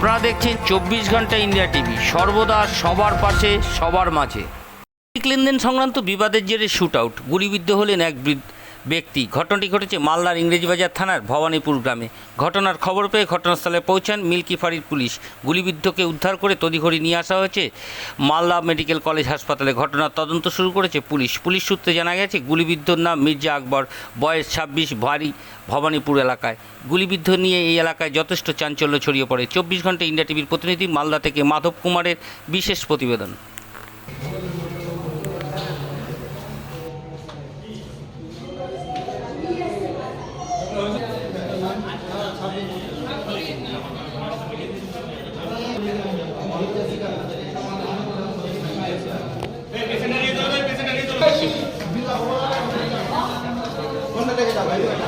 আপনারা দেখছেন চব্বিশ ঘণ্টা ইন্ডিয়া টিভি। সর্বদা সবার পাশে, সবার মাঝে। লেনদেন সংক্রান্ত বিবাদের জেরে শুট আউট। গুলিবিদ্ধ হলেন এক বৃদ্ধ। ব্যক্তি। ঘটনাটি ঘটেছে মালদার ইংরেজবাজার থানার ভবানীপুর গ্রামে। ঘটনার খবর পেয়ে ঘটনাস্থলে পৌঁছান মিল্কি ফাঁড়ির পুলিশ। গুলিবিদ্ধকে উদ্ধার করে তড়িঘড়ি নিয়ে আসা হয়েছে মালদা মেডিকেল কলেজ হাসপাতালে। ঘটনার তদন্ত শুরু করেছে পুলিশ। পুলিশ সূত্রে জানা গেছে, গুলিবিদ্ধর নাম মির্জা আকবর। বয়স ছাব্বিশ, ভারী, ভবানীপুর এলাকায়। গুলিবিদ্ধ নিয়ে এই এলাকায় যথেষ্ট চাঞ্চল্য ছড়িয়ে পড়ে। চব্বিশ ঘণ্টা ইন্ডিয়া টিভির প্রতিনিধি মালদা থেকে মাধব কুমারের বিশেষ প্রতিবেদন। Obrigado.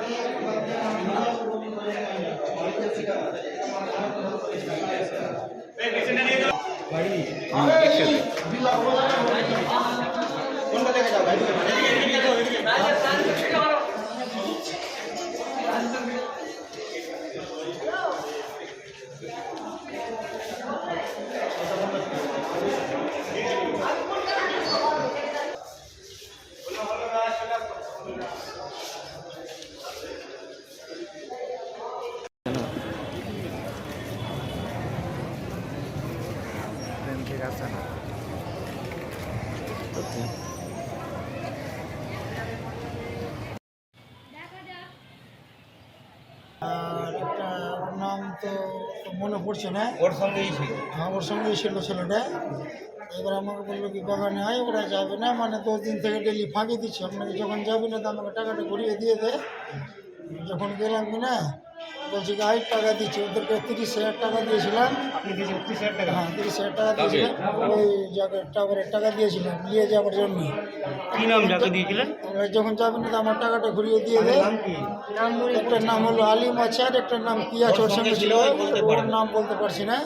Excuse me. আর একটা ওর নাম তো তো মনে পড়ছে না? ওর সঙ্গেই ছিল। হ্যাঁ ওর সঙ্গেই ছিল ছেলেটা। এবার আমাকে বলল কি বাগানে হয় ওরা যাবে না। মানে দশ দিন থেকে ডেলি ফাঁকি দিচ্ছে। আপনাকে যখন যাবি না তো আমাকে টাকাটা ঘুরিয়ে দিয়ে দে। যখন গেলাম না বলছি কি আই টাকা দিচ্ছি ওদেরকে তিরিশ হাজার টাকা দিয়েছিলাম। আপনি দিয়েছেন ত্রিশ হাজার টাকা। হ্যাঁ তিরিশ হাজার টাকা দিয়েছিলাম। ওই জায়গায় টাকারের টাকা দিয়েছিলাম নিয়ে যাওয়ার জন্য। কি নাম যাকে দিয়েছিলেন? যখন যাবি না তো আমার টাকাটা ঘুরিয়ে দিয়ে দে নাম কি? একটার নাম হলো আলিম আছে আর একটার নাম কি আছে ওর সঙ্গে ছিল? ওর নাম বলতে পারছি না।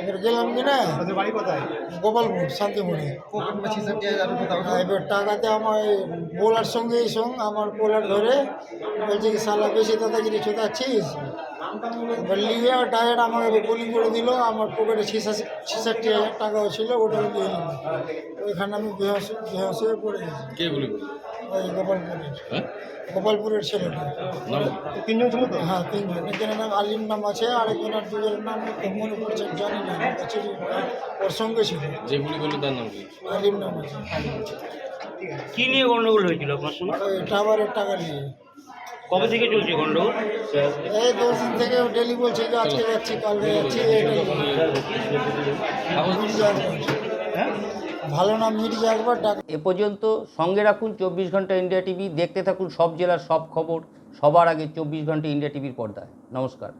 এবার গেলাম কি না? ওদের বাড়ি কোথায়? গোপালপুর শান্তিপুরে। হ্যাঁ, এবার টাকাতে আমার বোলার সঙ্গে এই সঙ্গ আমার বোলার ধরে বলছে কি সালা বেশি দাদাগিরি চোদাচ্ছিস এবার নিয়ে ডাইরেক্ট আমাকে গুলি করে দিল আমার পকেটে ছিষট্টি হাজার টাকাও ছিল ওটা নিল ওইখানে আমি পড়ে গেছি কে গুলি ওই গোপালপুরের। হ্যাঁ? গোপালপুরের ছেলেটা। তিনজন ছিল তো? হ্যাঁ তিনজন। একজনের নাম আলিম নাম আছে আরেকজনের দুজনের নাম মনে পড়ছে জানি না ওর সঙ্গে ছিল। যে গুলি করল তার নাম কি? আলিম নাম আছে। কি নিয়ে গন্ডগোল হয়েছিল আপনার সঙ্গে? ওই টাওয়ারের টাকা নিয়ে। কবে থেকে চলছে গন্ডগোল? এই দশ দিন থেকে ডেলি বলছে যে আজকে যাচ্ছি কালকে যাচ্ছি। হ্যাঁ? ভালো না মিডিয়া একবার ডাক এ পর্যন্ত সঙ্গে রাখুন চব্বিশ ঘণ্টা ইন্ডিয়া টিভি। দেখতে থাকুন সব জেলার সব খবর। সবার আগে চব্বিশ ঘণ্টা ইন্ডিয়া টিভির পর্দায়। নমস্কার।